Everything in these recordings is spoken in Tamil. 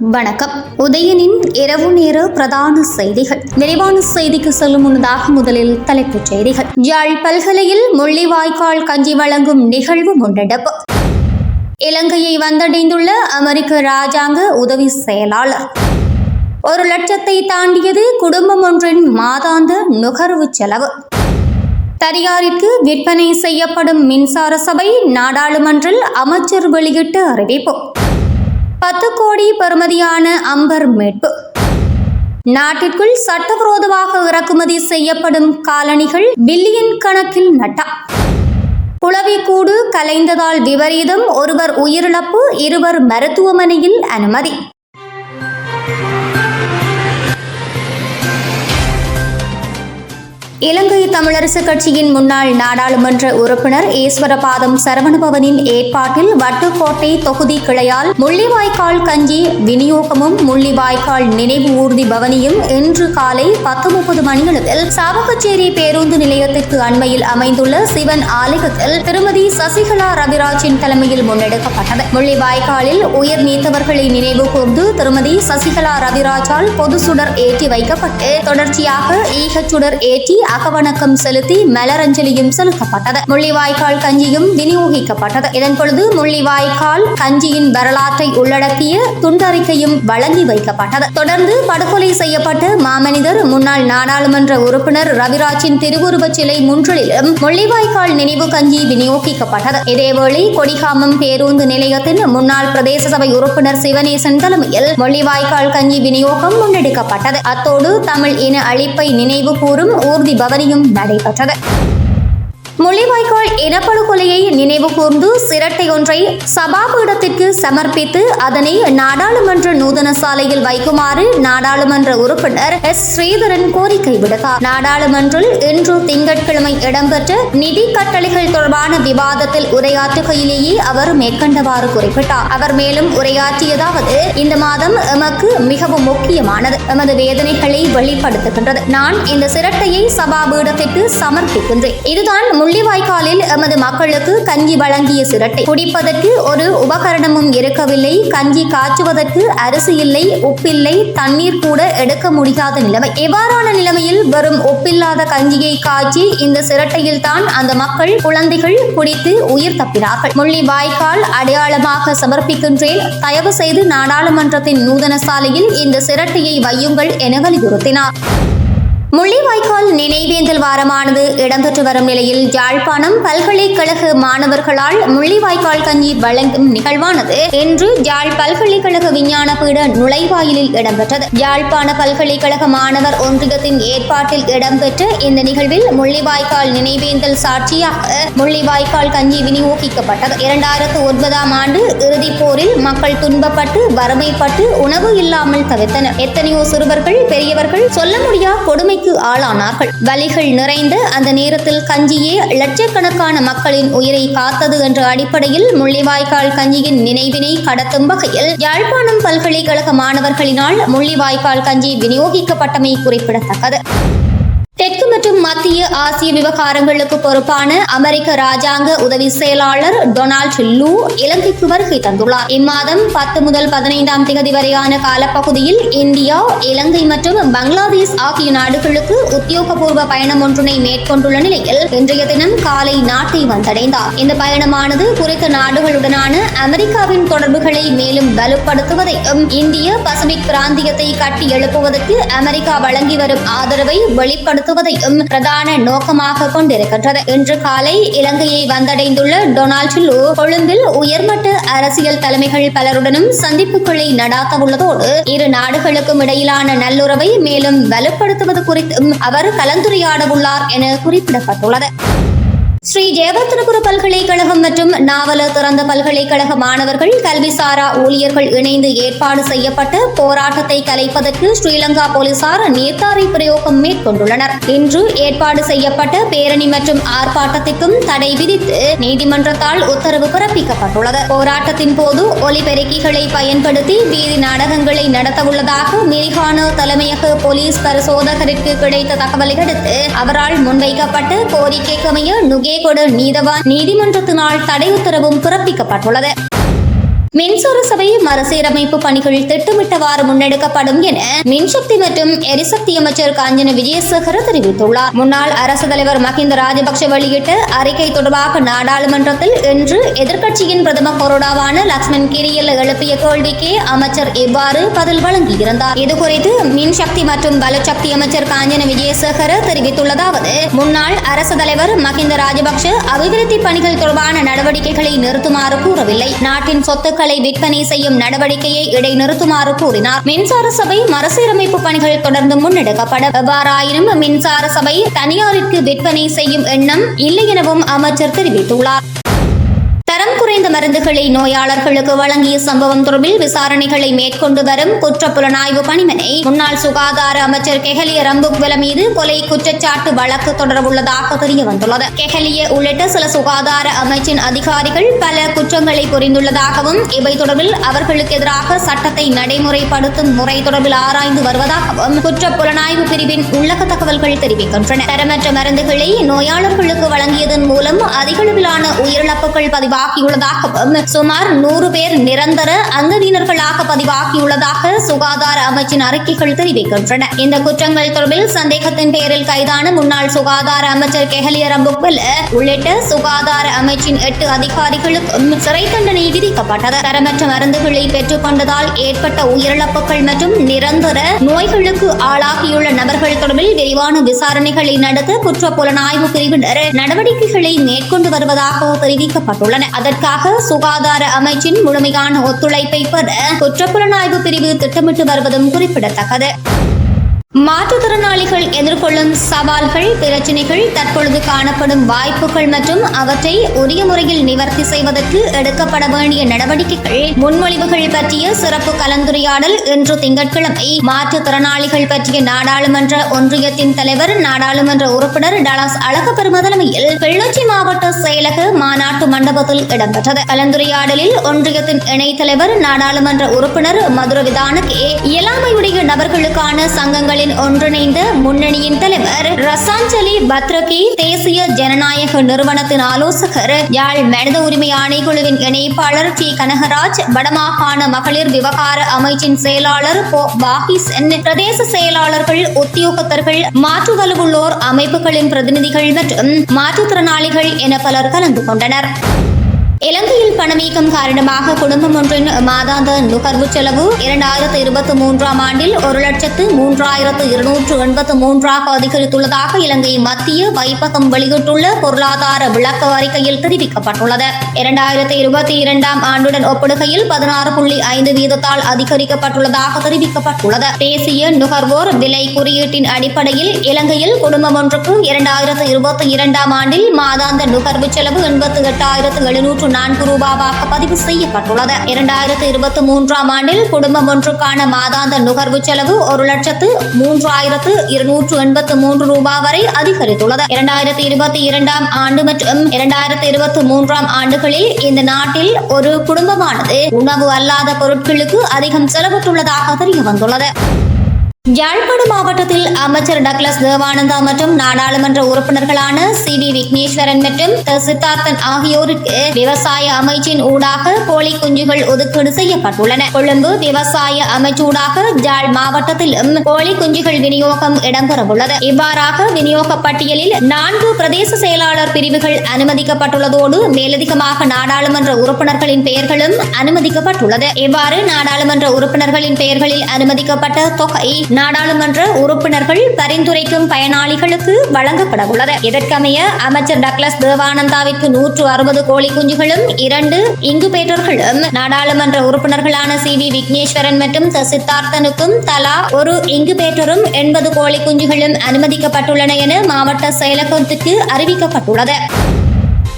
வணக்கம். உதயனின் இரவு நேர பிரதான செய்திகள். விரைவான செய்திக்கு செல்லும் முன்னதாக முதலில் தலைப்புச் செய்திகள். யாழ் பல்கலையில் முள்ளிவாய்க்கால் கஞ்சி வழங்கும் நிகழ்வு முன்னெடுப்பு. இலங்கையை வந்தடைந்துள்ள அமெரிக்க ராஜாங்க உதவி செயலாளர். ஒரு லட்சத்தை தாண்டியது குடும்பம் ஒன்றின் மாதாந்த நுகர்வு செலவு. தனியாரிற்கு விற்பனை செய்யப்படும் மின்சார சபை நாடாளுமன்றில் அமைச்சர் வெளியிட்ட அறிவிப்பு. பத்து கோடி பெறுமதியான அம்பர் மீட்பு. நாட்டிற்குள் சட்டவிரோதமாக இறக்குமதி செய்யப்படும் காலணிகள் பில்லியன் கணக்கில் நட்டா. புலவிக்கூடு கலைந்ததால் விபரீதம் ஒருவர் உயிரிழப்பு இருவர் மருத்துவமனையில் அனுமதி. இலங்கை தமிழரசு கட்சியின் முன்னாள் நாடாளுமன்ற உறுப்பினர் ஈஸ்வரபாதம் சரவணபவனின் ஏற்பாட்டில் வட்டுக்கோட்டை தொகுதி கிளையால் முள்ளிவாய்க்கால் கஞ்சி விநியோகமும் முள்ளிவாய்க்கால் நினைவு ஊர்தி பவனியும் இன்று காலை பத்து முப்பது மணியளவில் சாவகச்சேரி பேருந்து நிலையத்திற்கு அண்மையில் அமைந்துள்ள சிவன் ஆலயத்தில் திருமதி சசிகலா ரவிராஜின் தலைமையில் முன்னெடுக்கப்பட்டது. முள்ளிவாய்க்காலில் உயிர் நீத்தவர்களை நினைவு கூர்ந்து திருமதி சசிகலா ரவிராஜால் பொது சுடர் ஏற்றி வைக்கப்பட்டு தொடர்ச்சியாக ஈகச்சுடர் ஏற்றி அகவணக்கம் செலுத்தி மலரஞ்சலியும் செலுத்தப்பட்டது. முள்ளிவாய்க்கால் கஞ்சியும் விநியோகிக்கப்பட்டது. இதன் பொழுது முள்ளிவாய்க்கால் கஞ்சியின் வரலாற்றை உள்ளடக்கிய துண்டறிக்கையும் வழங்கி வைக்கப்பட்டது. தொடர்ந்து படுகொலை செய்யப்பட்ட மாமனிதர் முன்னாள் நாடாளுமன்ற உறுப்பினர் ரவிராஜின் திருவுருவச் சிலை முன்றலிலும் முள்ளிவாய்க்கால் நினைவு கஞ்சி விநியோகிக்கப்பட்டது. இதேவேளை கொடிகாமம் பேருந்து நிலையத்தின் முன்னாள் பிரதேச சபை உறுப்பினர் சிவனேசன் தலைமையில் முள்ளிவாய்க்கால் கஞ்சி விநியோகம் முன்னெடுக்கப்பட்டது. அத்தோடு தமிழ் இன அழிப்பை நினைவு கூறும் ஊர்தி பவனியும் நடைபெற்றது. முள்ளிவாய்க்கால் இனப்படுகொலையை நினைவு கூர்ந்து சிரட்டை ஒன்றை சபாபீடத்திற்கு சமர்ப்பித்து அதனை நாடாளுமன்ற நூதன சாலையில் வைக்குமாறு நாடாளுமன்ற உறுப்பினர் எஸ். ஸ்ரீதரன் கோரிக்கை விடுத்தார். நாடாளுமன்றில் இன்று திங்கட்கிழமை இடம்பெற்ற நிதி கட்டளைகள் தொடர்பான விவாதத்தில் உரையாற்றுகையிலேயே அவர் மேற்கண்டவாறு குறிப்பிட்டார். அவர் மேலும் உரையாற்றியதாவது இந்த மாதம் எமக்கு மிகவும் முக்கியமானது. எமது வேதனைகளை வெளிப்படுத்துகின்றது. நான் இந்த சிரட்டையை சபாபீடத்திற்கு சமர்ப்பிக்கின்றேன். இதுதான் முள்ளிவாய்க்காலில் எமது மக்களுக்கு கஞ்சி வழங்கிய சிரட்டை. குடிப்பதற்கு ஒரு உபகரணமும் இருக்கவில்லை. கஞ்சி காய்ச்சுவதற்கு அரிசி இல்லை உப்பில்லை தண்ணீர் கூட எடுக்க முடியாத நிலைமை. இவ்வாறான நிலைமையில் வெறும் உப்பில்லாத கஞ்சியை காய்ச்சி இந்த சிரட்டையில் தான் அந்த மக்கள் குழந்தைகள் குடித்து உயிர் தப்பினார்கள். முள்ளிவாய்க்கால் அடையாளமாக சமர்ப்பிக்கின்றேன். தயவு செய்து நாடாளுமன்றத்தின் நூதன சாலையில் இந்த சிரட்டையை வையுங்கள் என வலியுறுத்தினார். முள்ளிவாய்க்கால் நினைவேந்தல் வாரமானது இடம்பெற்று வரும் நிலையில் யாழ்ப்பாணம் பல்கலைக்கழக மாணவர்களால் முள்ளிவாய்க்கால் கஞ்சி வழங்கும் நிகழ்வானது இன்று யாழ் பல்கலைக்கழக விஞ்ஞான பீட நுழைவாயிலில் இடம்பெற்றது. யாழ்ப்பாண பல்கலைக்கழக மாணவர் ஒன்றியத்தின் ஏற்பாட்டில் இடம்பெற்ற இந்த நிகழ்வில் முள்ளிவாய்க்கால் நினைவேந்தல் சாட்சியாக முள்ளிவாய்க்கால் கஞ்சி விநியோகிக்கப்பட்டது. இரண்டாயிரத்து ஒன்பதாம் ஆண்டு இறுதிப் போரில் மக்கள் துன்பப்பட்டு வறுமைப்பட்டு உணவு இல்லாமல் தவித்தனர். எத்தனையோ சிறுவர்கள் பெரியவர்கள் சொல்ல முடியா கொடுமைக்கு ஆளானார்கள். வலிகள் நிறைந்த அந்த நேரத்தில் கஞ்சியே லட்சக்கணக்கான மக்களின் உயிரை காத்தது என்ற அடிப்படையில் முள்ளிவாய்க்கால் கஞ்சியின் நினைவினை கடத்தும் வகையில் யாழ்ப்பாணம் பல்கலைக்கழக மாணவர்களினால் முள்ளிவாய்க்கால் கஞ்சி விநியோகிக்கப்பட்டமை குறிப்பிடத்தக்கது. தெற்கு மற்றும் மத்திய ஆசிய விவகாரங்களுக்கு பொறுப்பான அமெரிக்க ராஜாங்க உதவி செயலாளர் டொனால்ட் லூ இலங்கைக்கு வருகை தந்துள்ளார். இம்மாதம் பத்து முதல் பதினைந்தாம் தேதி வரையான காலப்பகுதியில் இந்தியா இலங்கை மற்றும் பங்களாதேஷ் ஆகிய நாடுகளுக்கு உத்தியோகபூர்வ பயணம் ஒன்றினை மேற்கொண்டுள்ள நிலையில் இன்றைய தினம் காலை நாட்டை வந்தடைந்தார். இந்த பயணமானது குறித்த நாடுகளுடனான அமெரிக்காவின் தொடர்புகளை மேலும் வலுப்படுத்துவதையும் இந்திய பசிபிக் பிராந்தியத்தை கட்டி எழுப்புவதற்கு அமெரிக்கா வழங்கி வரும் ஆதரவை வெளிப்படுத்துவதையும் பிரதான நோக்கமாக கொண்டிருக்கின்றது. இன்று காலை இலங்கையை வந்தடைந்துள்ள டொனால்ட் லூ கொழும்பில் உயர்மட்ட அரசியல் தலைமைகள் பலருடனும் சந்திப்புகளை நடாத்த உள்ளதோடு இரு நாடுகளுக்கும் இடையிலான நல்லுறவை மேலும் வலுப்படுத்துவது குறித்தும் அவர் கலந்துரையாட உள்ளார் என குறிப்பிடப்பட்டுள்ளது. ஸ்ரீ ஜெயவர்த்தனபுர பல்கலைக்கழகம் மற்றும் நாவல திறந்த பல்கலைக்கழக மாணவர்கள் கல்விசாரா ஊழியர்கள் இணைந்து ஏற்பாடு செய்யப்பட்ட போராட்டத்தை கலைப்பதற்கு ஸ்ரீலங்கா போலீசார் நீர்த்தாரை பிரயோகம் மேற்கொண்டுள்ளனர். இன்று ஏற்பாடு செய்யப்பட்ட பேரணி மற்றும் ஆர்ப்பாட்டத்திற்கும் தடை விதித்து நீதிமன்றத்தால் உத்தரவு பிறப்பிக்கப்பட்டுள்ளது. போராட்டத்தின் போது ஒலிபெருக்கிகளை பயன்படுத்தி வீதி நாடகங்களை நடத்தவுள்ளதாக மிரிகான தலைமையக போலீஸ் பரிசோதகருக்கு கிடைத்த தகவலை அடுத்து அவரால் முன்வைக்கப்பட்ட கோரிக்கைக்கமைய நுகே கொடு. நீதவான் நீதிமன்றத்தினால் தடை உத்தரவும் பிறப்பிக்கப்பட்டுள்ளது. மின்சார சபை மறுசீரமைப்பு பணிகள் திட்டமிட்டவாறு முன்னெடுக்கப்படும் என மின்சக்தி மற்றும் எரிசக்தி அமைச்சர் காஞ்சன விஜயசேகர தெரிவித்துள்ளார். முன்னாள் அரசு தலைவர் மஹிந்த ராஜபக்ஷ வெளியிட்ட அறிக்கை தொடர்பாக நாடாளுமன்றத்தில் இன்று எதிர்க்கட்சியின் பிரதம கொறடாவான லக்ஷ்மண் கிரியல் எழுப்பிய கேள்விக்கு அமைச்சர் இவ்வாறு பதில் வழங்கியிருந்தார். இதுகுறித்து மின்சக்தி மற்றும் பலசக்தி அமைச்சர் காஞ்சன விஜயசேகர தெரிவித்துள்ளதாவது முன்னாள் அரசு தலைவர் மஹிந்த ராஜபக்ஷ அபிவிருத்தி பணிகள் தொடர்பான நடவடிக்கைகளை நிறுத்துமாறு கூறவில்லை. நாட்டின் சொத்து பொருட்களை விற்பனை செய்யும் நடவடிக்கையை இடைநிறுத்துமாறு கூறினார். மின்சார சபை மறுசீரமைப்பு பணிகள் தொடர்ந்து முன்னெடுக்கப்படும் எவ்வாறாயினும் மின்சார சபை தனியாருக்கு விற்பனை செய்யும் எண்ணம் இல்லை எனவும் அமைச்சர் தெரிவித்துள்ளார். மருந்துகளை நோயாளர்களுக்கு வழங்கிய சம்பவம் தொடர்பில் விசாரணைகளை மேற்கொண்டு வரும் குற்ற புலனாய்வு பணிமனை முன்னாள் சுகாதார அமைச்சர் கெஹலிய ரம்புக்வெல மீது கொலை குற்றச்சாட்டு வழக்கு தொடரவுள்ளதாக தெரிய வந்துள்ளது கெஹலிய உள்ளிட்ட சில சுகாதார அமைச்சின் அதிகாரிகள் பல குற்றங்களை புரிந்துள்ளதாகவும் இவை தொடர்பில் அவர்களுக்கு எதிராக சட்டத்தை நடைமுறைப்படுத்தும் முறை தொடர்பில் ஆராய்ந்து வருவதாகவும் குற்ற புலனாய்வு பிரிவின் உள்ளக தகவல்கள் தெரிவிக்கின்றன. தரமற்ற மருந்துகளை நோயாளர்களுக்கு வழங்கியதன் மூலம் அதிகளவிலான உயிரிழப்புகள் பதிவாகியுள்ளதாகவும் சுமார் நூறு பேர் நிரந்தர அங்கவீனர்களாக பதிவாகியுள்ளதாக சுகாதார அமைச்சின் அறிக்கைகள் தெரிவிக்கின்றன. இந்த குற்றங்கள் தொடர்பில் சந்தேகத்தின் பேரில் கைதான முன்னாள் சுகாதார அமைச்சர் கெஹலிய உள்ளிட்ட சுகாதார அமைச்சின் எட்டு அதிகாரிகளுக்கும் சிறை தண்டனை விதிக்கப்பட்டது. தரமற்ற மருந்துகளை பெற்றுக் கொண்டதால் ஏற்பட்ட உயிரிழப்புகள் மற்றும் நிரந்தர நோய்களுக்கு ஆளாகியுள்ள நபர்கள் தொடர்பில் விரிவான விசாரணைகளை நடத்த குற்ற புலனாய்வு பிரிவினர் நடவடிக்கைகளை மேற்கொண்டு வருவதாக தெரிவிக்கப்பட்டுள்ளன. அதற்காக சுகாதார அமைச்சின் முழுமையான ஒத்துழைப்பை பெற குற்றப்புலனாய்வு பிரிவு திட்டமிட்டு வருவதும் குறிப்பிடத்தக்கது. மாற்றுத்திறனாளிகள் எதிர்கொள்ளும் சவால்கள் பிரச்சினைகள் தற்பொழுது காணப்படும் வாய்ப்புகள் மற்றும் அவற்றை உரிய முறையில் நிவர்த்தி செய்வதற்கு எடுக்கப்பட வேண்டிய நடவடிக்கைகள் முன்மொழிவுகள் பற்றிய சிறப்பு கலந்துரையாடல் இன்று திங்கட்கிழமை மாற்றுத்திறனாளிகள் பற்றிய நாடாளுமன்ற ஒன்றியத்தின் தலைவர் நாடாளுமன்ற உறுப்பினர் டலாஸ் அழகப்பெரும தலைமையில் கிளிநொச்சி மாவட்ட செயலக மாநாட்டு மண்டபத்தில் இடம்பெற்றது. கலந்துரையாடலில் ஒன்றியத்தின் இணைத் தலைவர் நாடாளுமன்ற உறுப்பினர் மதுர விதானகே இயலாமையுடைய நபர்களுக்கான சங்கங்களில் சங்கங்களின் ஒன்றிணைந்த முன்னணியின் தலைவர் ரசாஞ்சலி பத்ரகி தேசிய ஜனநாயக நிறுவனத்தின் ஆலோசகர் யாழ் மனித உரிமை ஆணைக்குழுவின் இணைப்பாளர் டி. கனகராஜ் வடமாகாண மகளிர் விவகார அமைச்சின் செயலாளர் போ. பாகிசன் பிரதேச செயலாளர்கள் உத்தியோகத்தர்கள் மாற்று வலுவுள்ளோர் அமைப்புகளின் பிரதிநிதிகள் மற்றும் மாற்றுத்திறனாளிகள் என பலர் கலந்து கொண்டனர். இலங்கையில் பணவீக்கம் காரணமாக குடும்பம் ஒன்றின் மாதாந்த நுகர்வு செலவு இரண்டாயிரத்து இருபத்தி மூன்றாம் ஆண்டில் ஒரு லட்சத்து மூன்றாயிரத்து இருநூற்று எண்பத்து மூன்றாக அதிகரித்துள்ளதாக இலங்கை மத்திய வைப்பகம் வெளியிட்டுள்ள பொருளாதார விளக்க அறிக்கையில் தெரிவிக்கப்பட்டுள்ளது. இரண்டாயிரத்து இருபத்தி இரண்டாம் ஆண்டுடன் ஒப்பிடுகையில் பதினாறு புள்ளி ஐந்து வீதத்தால் அதிகரிக்கப்பட்டுள்ளதாக தெரிவிக்கப்பட்டுள்ளது. தேசிய நுகர்வோர் விலை குறியீட்டின் அடிப்படையில் இலங்கையில் குடும்பம் ஒன்றுக்கு இரண்டாயிரத்து இருபத்தி இரண்டாம் ஆண்டில் மாதாந்த நுகர்வு செலவு எண்பத்தி எட்டாயிரத்து எழுநூற்று நான்கு ரூபாவாக பதிவு செய்யப்பட்டுள்ளது. இரண்டாயிரத்து இருபத்தி மூன்றாம் ஆண்டில் குடும்பம் ஒன்றுக்கான மாதாந்த நுகர்வு செலவு ஒரு லட்சத்து மூன்றாயிரத்து இருநூற்று எண்பத்து மூன்று ரூபாய் வரை அதிகரித்துள்ளது. இரண்டாயிரத்தி இருபத்தி இரண்டாம் ஆண்டு மற்றும் இரண்டாயிரத்தி இருபத்தி மூன்றாம் ஆண்டுகளில் இந்த நாட்டில் ஒரு குடும்பமானது உணவு அல்லாத பொருட்களுக்கு அதிகம் செலவிட்டுள்ளதாக தெரிய வந்துள்ளது யாழ்ப்பாண மாவட்டத்தில் அமைச்சர் டக்ளஸ் தேவானந்தா மற்றும் நாடாளுமன்ற உறுப்பினர்களான சி வி விக்னேஸ்வரன் மற்றும் சித்தார்த்தன் ஆகியோருக்கு விவசாய அமைச்சின் ஊடாக கோழி குஞ்சுகள் ஒதுக்கீடு செய்யப்பட்டுள்ளன. கொழும்பு விவசாய அமைச்சூடாக ஜாழ் மாவட்டத்திலும் கோழி குஞ்சுகள் விநியோகம் இடம்பெறவுள்ளது. இவ்வாறாக விநியோக பட்டியலில் நான்கு பிரதேச செயலாளர் பிரிவுகள் அனுமதிக்கப்பட்டுள்ளதோடு மேலதிகமாக நாடாளுமன்ற உறுப்பினர்களின் பெயர்களும் அனுமதிக்கப்பட்டுள்ளது. இவ்வாறு நாடாளுமன்ற உறுப்பினர்களின் பெயர்களில் அனுமதிக்கப்பட்ட தொகை நாடாளுமன்ற உறுப்பினர்கள் பரிந்துரைக்கும் பயனாளிகளுக்கு வழங்கப்பட உள்ளது இதற்கமைய அமைச்சர் டக்ளஸ் தேவானந்தாவிற்கு நூற்று அறுபது கோழி குஞ்சுகளும் இரண்டு இங்குபேட்டர்களும் நாடாளுமன்ற உறுப்பினர்களான சி வி விக்னேஸ்வரன் மற்றும் த. சித்தார்த்தனுக்கும் தலா ஒரு இங்குபேட்டரும் எண்பது கோழி குஞ்சுகளும் அனுமதிக்கப்பட்டுள்ளன என மாவட்ட செயலகத்துக்கு அறிவிக்கப்பட்டுள்ளது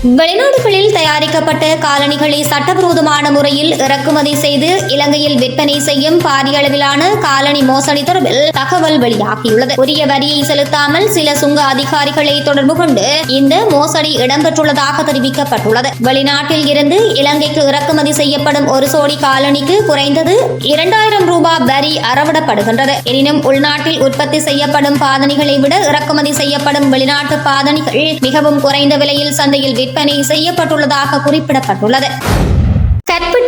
வெளிநாடுகளில் தயாரிக்கப்பட்ட காலணிகளை சட்டவிரோதமான முறையில் இறக்குமதி செய்து இலங்கையில் விற்பனை செய்யும் பாரிய அளவிலான காலணி மோசடி தொடர்பில் தகவல் வெளியாகியுள்ளது. உரிய வரியை செலுத்தாமல் சில சுங்க அதிகாரிகளை தொடர்பு கொண்டு இந்த மோசடி இடம்பெற்றுள்ளதாக தெரிவிக்கப்பட்டுள்ளது. வெளிநாட்டில் இருந்து இலங்கைக்கு இறக்குமதி செய்யப்படும் ஒரு சோடி காலணிக்கு குறைந்தது இரண்டாயிரம் ரூபாய் வரி அறவிடப்படுகின்றது. எனினும் உள்நாட்டில் உற்பத்தி செய்யப்படும் பாதணிகளை விட இறக்குமதி செய்யப்படும் வெளிநாட்டு பாதணிகள் மிகவும் குறைந்த விலையில் சந்தையில் விற்பனை செய்யப்பட்டுள்ளதாக குறிப்பிடப்பட்டுள்ளது.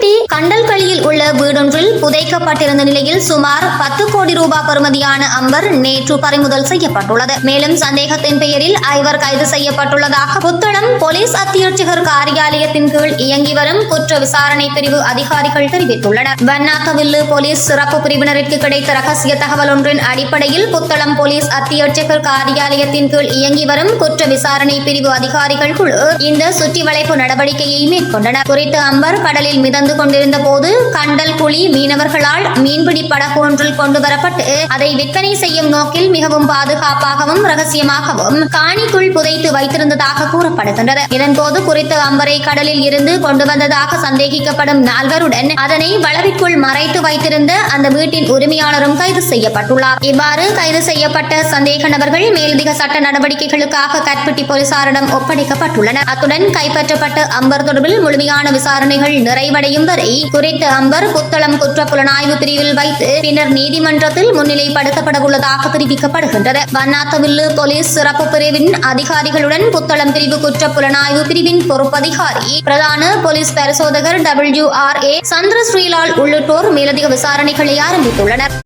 கற்பிட்ட கண்டல்களியில் உள்ள வீடொன்றில் புதைக்கப்பட்டிருந்த நிலையில் சுமார் பத்து கோடி ரூபாய் பெறுமதியான அம்பர் நேற்று பறிமுதல் செய்யப்பட்டுள்ளது. மேலும் சந்தேகத்தின் பெயரில் ஐவர் கைது செய்யப்பட்டுள்ளதாக புத்தளம் போலீஸ் அத்தியட்சகர் காரியாலயத்தின் கீழ் இயங்கி வரும் குற்ற விசாரணை பிரிவு அதிகாரிகள் தெரிவித்துள்ளனர். வண்ணாத்தவில்லு போலீஸ் சிறப்பு பிரிவினருக்கு கிடைத்த ரகசிய தகவல் ஒன்றின் அடிப்படையில் புத்தளம் போலீஸ் அத்தியட்சகர் காரியாலயத்தின் கீழ் இயங்கி வரும் குற்ற விசாரணை பிரிவு அதிகாரிகள் குழு இந்த சுற்றி வளைப்பு நடவடிக்கையை மேற்கொண்டனர். குறித்த அம்பர் கடலில் மிதந்து கொண்டிருந்த போது கண்டல் குழி மீனவர்களால் மீன்பிடி படகு ஒன்றில் கொண்டு வரப்பட்டு அதை விற்பனை செய்யும் நோக்கில் மிகவும் பாதுகாப்பாகவும் ரகசியமாகவும் காணிக்குள் புதைத்து வைத்திருந்ததாக கூறப்படுகின்றது. இதன்போது குறித்த அம்பரை கடலில் இருந்து கொண்டு வந்ததாக சந்தேகிக்கப்படும் நால்வருடன் அதனை வளவிற்குள் மறைத்து வைத்திருந்த அந்த வீட்டின் உரிமையாளரும் கைது செய்யப்பட்டுள்ளார். இவ்வாறு கைது செய்யப்பட்ட சந்தேக நபர்கள் மேலதிக சட்ட நடவடிக்கைகளுக்காக கற்பட்டி போலீசாரிடம் ஒப்படைக்கப்பட்டுள்ளனர். அத்துடன் கைப்பற்றப்பட்ட அம்பர் தொடர்பில் முழுமையான விசாரணைகள் நிறைவடையும் வரை குறித்த அம்பர் புத்தளம் குற்ற புலனாய்வு பிரிவில் வைத்து பின்னர் நீதிமன்றத்தில் முன்னிலைப்படுத்தப்பட உள்ளதாக தெரிவிக்கப்படுகின்றது. வண்ணாத்தவில்லு போலீஸ் சிறப்பு பிரிவின் அதிகாரிகளுடன் புத்தளம் பிரிவு குற்ற புலனாய்வு பிரிவின் பொறுப்பதிகாரி பிரதான போலீஸ் பரிசோதகர் டபிள்யூ ஆர் ஏ சந்திர ஸ்ரீலால் உள்ளிட்டோர் மேலதிக விசாரணைகளை ஆரம்பித்துள்ளனர்.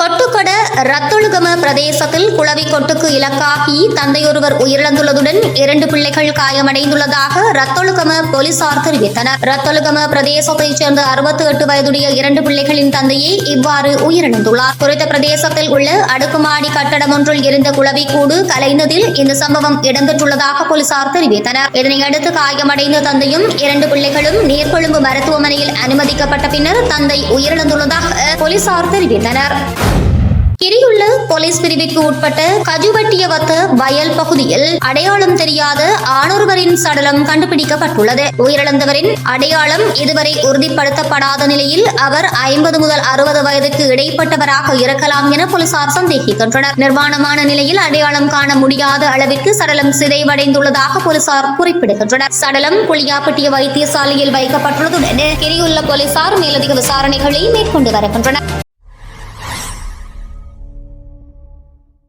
கொட்டுக்கட ரத்தொழுகம பிரதேசத்தில் குளவி கொட்டுக்கு இலக்காகி தந்தையொருவர் உயிரிழந்துள்ளதுடன் இரண்டு பிள்ளைகள் காயமடைந்துள்ளதாக ரத்தொழுகம போலீசார் தெரிவித்தனர். ரத்தொழுகம பிரதேசத்தைச் சேர்ந்த அறுபத்தி எட்டு வயதுடைய இரண்டு பிள்ளைகளின் தந்தையே இவ்வாறு உயிரிழந்துள்ளார். குறித்த பிரதேசத்தில் உள்ள அடுக்குமாடி கட்டடம் ஒன்றில் இருந்த குளவி கூடு கலைந்ததில் இந்த சம்பவம் இடம்பெற்றுள்ளதாக போலீசார் தெரிவித்தனர். இதனையடுத்து காயமடைந்த தந்தையும் இரண்டு பிள்ளைகளும் நீர்கொழும்பு மருத்துவமனையில் அனுமதிக்கப்பட்ட பின்னர் தந்தை உயிரிழந்துள்ளதாக போலீசார் தெரிவித்தனர். கிரியுள்ள போலீஸ் பிரிவிற்கு உட்பட்ட கஜுவட்டியவத்த வயல் பகுதியில் அடையாளம் தெரியாத ஆணொருவரின் சடலம் கண்டுபிடிக்கப்பட்டுள்ளது. உயிரிழந்தவரின் அடையாளம் இதுவரை உறுதிப்படுத்தப்படாத நிலையில் அவர் ஐம்பது முதல் அறுபது வயதுக்கு இடைப்பட்டவராக இருக்கலாம் என போலீசார் சந்தேகிக்கின்றனர். நிர்வாணமான நிலையில் அடையாளம் காண முடியாத அளவிற்கு சடலம் சிதைவடைந்துள்ளதாக போலீசார் குறிப்பிடுகின்றனர். சடலம் புளியாப்பட்டிய வைத்தியசாலையில் வைக்கப்பட்டுள்ளதுடன் கிரியுள்ள போலீசார் மேலதிக விசாரணைகளை மேற்கொண்டு வருகின்றனர்.